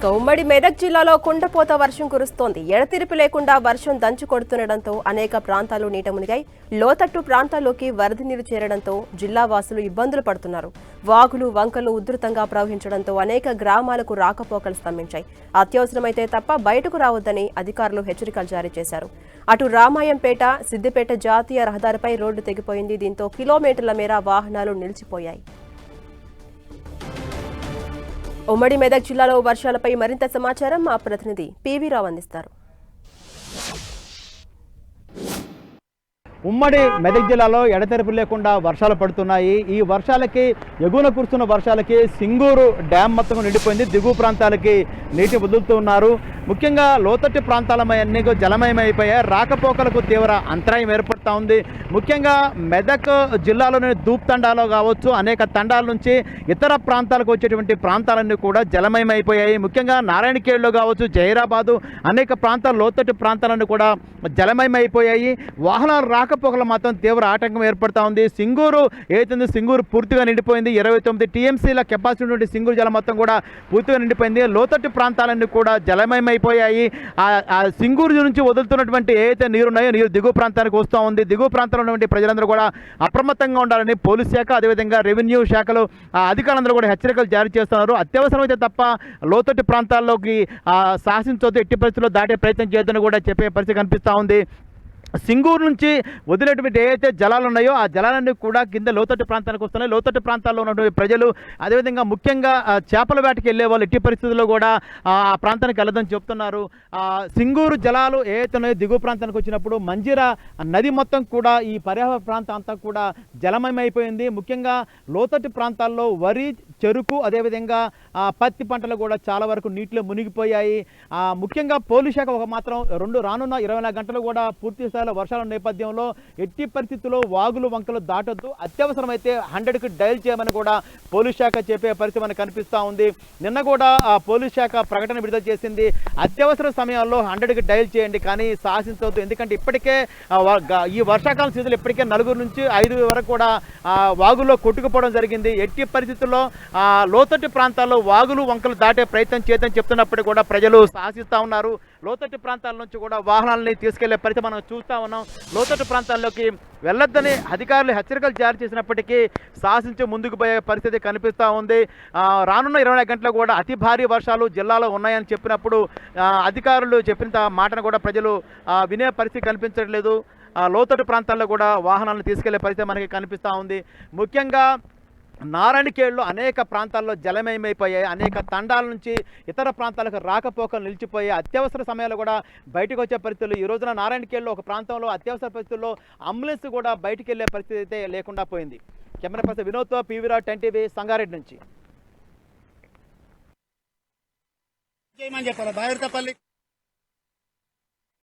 ఇక ఉమ్మడి మెదక్ జిల్లాలో కుండపోత వర్షం కురుస్తోంది. ఎడతెరిపి లేకుండా వర్షం దంచు కొడుతుండటంతో అనేక ప్రాంతాలు నీట మునిగాయి. లోతట్టు ప్రాంతాల్లోకి వరద నీరు చేరడంతో జిల్లా వాసులు ఇబ్బందులు పడుతున్నారు. వాగులు వంకలు ఉధృతంగా ప్రవహించడంతో అనేక గ్రామాలకు రాకపోకలు స్తంభించాయి. అత్యవసరమైతే తప్ప బయటకు రావద్దని అధికారులు హెచ్చరికలు జారీ చేశారు. అటు రామాయంపేట సిద్దిపేట జాతీయ రహదారిపై రోడ్డు తెగిపోయింది. దీంతో కిలోమీటర్ల మేర వాహనాలు నిలిచిపోయాయి. ఉమ్మడి మెదక్ జిల్లాలో వర్షాలపై మరింత సమాచారం మా ప్రతినిధి పివి రావు అందిస్తారు. ఉమ్మడి మెదక్ జిల్లాలో ఎడతెరపు లేకుండా వర్షాలు పడుతున్నాయి. ఈ వర్షాలకి ఎగువన కురుస్తున్న వర్షాలకి సింగూరు డ్యామ్ మొత్తం నిండిపోయింది. దిగువ ప్రాంతాలకి నీటి వదులుతూ ఉన్నారు. ముఖ్యంగా లోతట్టు ప్రాంతాలన్నీ జలమయమైపోయాయి. రాకపోకలకు తీవ్ర అంతరాయం ఏర్పడుతూ ఉంది. ముఖ్యంగా మెదక్ జిల్లాలోని దూప్ తండాలో కావచ్చు అనేక తండాల నుంచి ఇతర ప్రాంతాలకు వచ్చేటువంటి ప్రాంతాలన్నీ కూడా జలమయమైపోయాయి. ముఖ్యంగా నారాయణఖేడ్లో కావచ్చు జైరాబాదు అనేక ప్రాంతాలు లోతట్టు ప్రాంతాలన్నీ కూడా జలమయమైపోయాయి. వాహనాలు రాక రాకపోకలు మాత్రం తీవ్ర ఆటంకం ఏర్పడుతూ ఉంది. సింగూరు ఏదైతే సింగూరు పూర్తిగా నిండిపోయింది ఇరవై తొమ్మిది టీఎంసీల కెపాసిటీ ఉన్నటువంటి సింగూరు జలం మొత్తం కూడా పూర్తిగా నిండిపోయింది. లోతట్టు ప్రాంతాలన్నీ కూడా జలమయమైపోయాయి. ఆ- సింగూరు నుంచి వదులుతున్నటువంటి ఏదైతే నీరు ఉన్నాయో నీరు దిగువ ప్రాంతానికి వస్తూ ఉంది. దిగువ ప్రాంతంలో ఉన్నటువంటి ప్రజలందరూ కూడా అప్రమత్తంగా ఉండాలని పోలీస్ శాఖ అదేవిధంగా రెవెన్యూ శాఖలు అధికారులందరూ కూడా హెచ్చరికలు జారీ చేస్తున్నారు. అత్యవసరమైతే తప్ప లోతట్టు ప్రాంతాల్లోకి ఆ, సాహసించొద్దు ఎట్టి పరిస్థితుల్లో దాటే ప్రయత్నం చేయొద్దని కూడా చెప్పే పరిస్థితి కనిపిస్తూ ఉంది. సింగూరు నుంచి వదిలేటువంటి ఏవైతే జలాలు ఉన్నాయో ఆ జలాలన్నీ కూడా కింద లోతట్టు ప్రాంతానికి వస్తున్నాయి. లోతట్టు ప్రాంతాల్లో ఉన్నటువంటి ప్రజలు అదేవిధంగా ముఖ్యంగా చేపల వేటకి వెళ్ళే వాళ్ళు ఎట్టి పరిస్థితుల్లో కూడా ఆ ప్రాంతానికి వెళ్ళదని చెప్తున్నారు. సింగూరు జలాలు ఏవైతే ఉన్నాయో దిగువ ప్రాంతానికి వచ్చినప్పుడు మంజిరా నది మొత్తం కూడా ఈ పర్యావరణ ప్రాంతం అంతా కూడా జలమయమైపోయింది. ముఖ్యంగా లోతట్టు ప్రాంతాల్లో వరి చెరుకు అదేవిధంగా పత్తి పంటలు కూడా చాలా వరకు నీటిలో మునిగిపోయాయి. ముఖ్యంగా పోలీస్ శాఖ ఒక మాత్రం రెండు రానున్న ఇరవై నాలుగు గంటలు కూడా పూర్తి స్థాయిలో వర్షాల నేపథ్యంలో ఎట్టి పరిస్థితుల్లో వాగులు వంకలు దాటొద్దు. అత్యవసరమైతే హండ్రెడ్కి డయల్ చేయమని కూడా పోలీస్ శాఖ చెప్పే పరిస్థితి మనకు కనిపిస్తూ ఉంది. నిన్న కూడా ఆ పోలీస్ శాఖ ప్రకటన విడుదల చేసింది. అత్యవసర సమయాల్లో హండ్రెడ్కి డయల్ చేయండి కానీ సాహసించవద్దు ఎందుకంటే ఇప్పటికే వ- ఈ వర్షాకాలం సీజన్లో ఇప్పటికే నలుగురు నుంచి ఐదు వరకు కూడా వాగుల్లో కొట్టుకుపోవడం జరిగింది. ఎట్టి పరిస్థితుల్లో లోతట్టు ప్రాంతాల్లో వాగులు వంకలు దాటే ప్రయత్నం చేద్దని చెప్తున్నప్పుడు కూడా ప్రజలు సాహసిస్తూ ఉన్నారు. లోతట్టు ప్రాంతాల నుంచి కూడా వాహనాలని తీసుకెళ్ళే పరిస్థితి మనం చూస్తూ ఉన్నాం. లోతట్టు ప్రాంతాల్లోకి వెళ్ళొద్దని అధికారులు హెచ్చరికలు జారీ చేసినప్పటికీ సాహసించి ముందుకు పోయే పరిస్థితి కనిపిస్తూ ఉంది. రానున్న ఇరవై నాలుగు గంటలు కూడా అతి భారీ వర్షాలు జిల్లాలో ఉన్నాయని చెప్పినప్పుడు అధికారులు చెప్పిన మాటను కూడా ప్రజలు వినే పరిస్థితి కనిపించట్లేదు. లోతట్టు ప్రాంతాల్లో కూడా వాహనాలను తీసుకెళ్ళే పరిస్థితి మనకి కనిపిస్తూ ఉంది. ముఖ్యంగా నారాయణకేళ్ళు అనేక ప్రాంతాల్లో జలమయమైపోయాయి. అనేక తండాల నుంచి ఇతర ప్రాంతాలకు రాకపోకలు నిలిచిపోయాయి. అత్యవసర సమయాల్లో కూడా బయటకు వచ్చే పరిస్థితులు ఈ రోజున నారాయణకేళ్ళు ఒక ప్రాంతంలో అత్యవసర పరిస్థితుల్లో అంబులెన్స్ కూడా బయటికి వెళ్ళే పరిస్థితి అయితే లేకుండా పోయింది. Camera person వినోద్తో PV Rao ten TV Sangareddy నుంచి. చెప్పాలి?